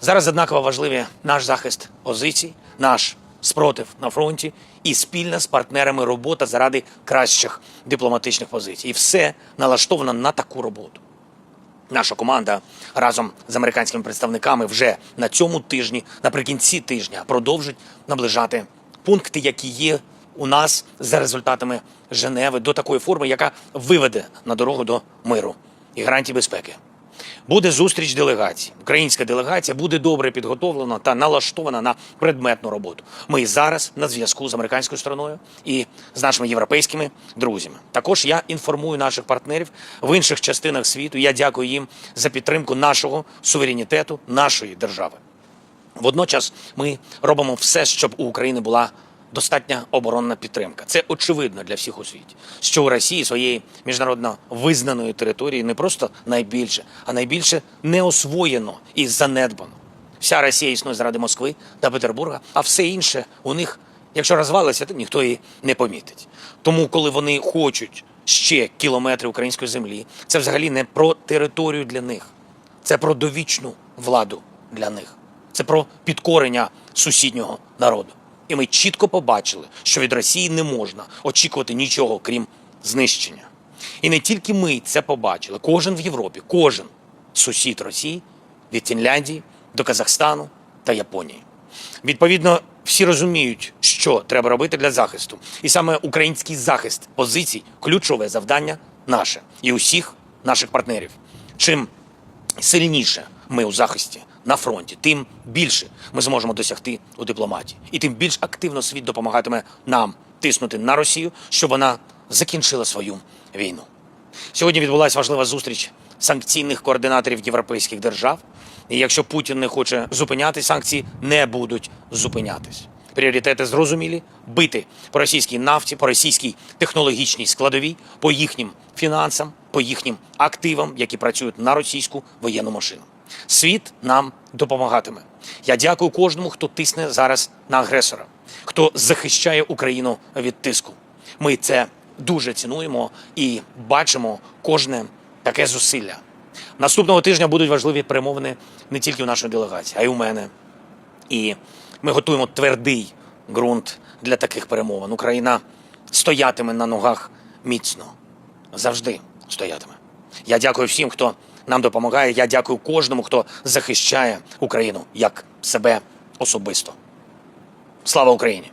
Зараз однаково важливі наш захист позицій, наш спротив на фронті і спільна з партнерами робота заради кращих дипломатичних позицій. І все налаштовано на таку роботу. Наша команда разом з американськими представниками вже на цьому тижні, наприкінці тижня, продовжить наближати пункти, які є у нас за результатами Женеви, до такої форми, яка виведе на дорогу до миру і гарантій безпеки. Буде зустріч делегацій. Українська делегація буде добре підготовлена та налаштована на предметну роботу. Ми зараз на зв'язку з американською стороною і з нашими європейськими друзями. Також я інформую наших партнерів в інших частинах світу. Я дякую їм за підтримку нашого суверенітету, нашої держави. Водночас ми робимо все, щоб у України була достатня оборонна підтримка. Це очевидно для всіх у світі, що у Росії своєї міжнародно визнаної території не просто найбільше, а найбільше не освоєно і занедбано. Вся Росія існує заради Москви та Петербурга, а все інше у них, якщо розвалиться, то ніхто її не помітить. Тому, коли вони хочуть ще кілометри української землі, це взагалі не про територію для них, це про довічну владу для них. Це про підкорення сусіднього народу. І ми чітко побачили, що від Росії не можна очікувати нічого, крім знищення. І не тільки ми це побачили, кожен в Європі, кожен сусід Росії від Фінляндії до Казахстану та Японії. Відповідно, всі розуміють, що треба робити для захисту. І саме український захист позицій ключове завдання наше і усіх наших партнерів. Чим сильніше ми у захисті на фронті, тим більше ми зможемо досягти у дипломатії. І тим більш активно світ допомагатиме нам тиснути на Росію, щоб вона закінчила свою війну. Сьогодні відбулася важлива зустріч санкційних координаторів європейських держав. І якщо Путін не хоче зупиняти, санкції не будуть зупинятись. Пріоритети зрозумілі: бити по російській нафті, по російській технологічній складовій, по їхнім фінансам, по їхнім активам, які працюють на російську воєнну машину. Світ нам допомагатиме. Я дякую кожному, хто тисне зараз на агресора, хто захищає Україну від тиску. Ми це дуже цінуємо і бачимо кожне таке зусилля. Наступного тижня будуть важливі перемовини не тільки в нашої делегації, а й у мене. І ми готуємо твердий ґрунт для таких перемовин. Україна стоятиме на ногах міцно, завжди стоятиме. Я дякую всім, хто нам допомагає. Я дякую кожному, хто захищає Україну як себе особисто. Слава Україні!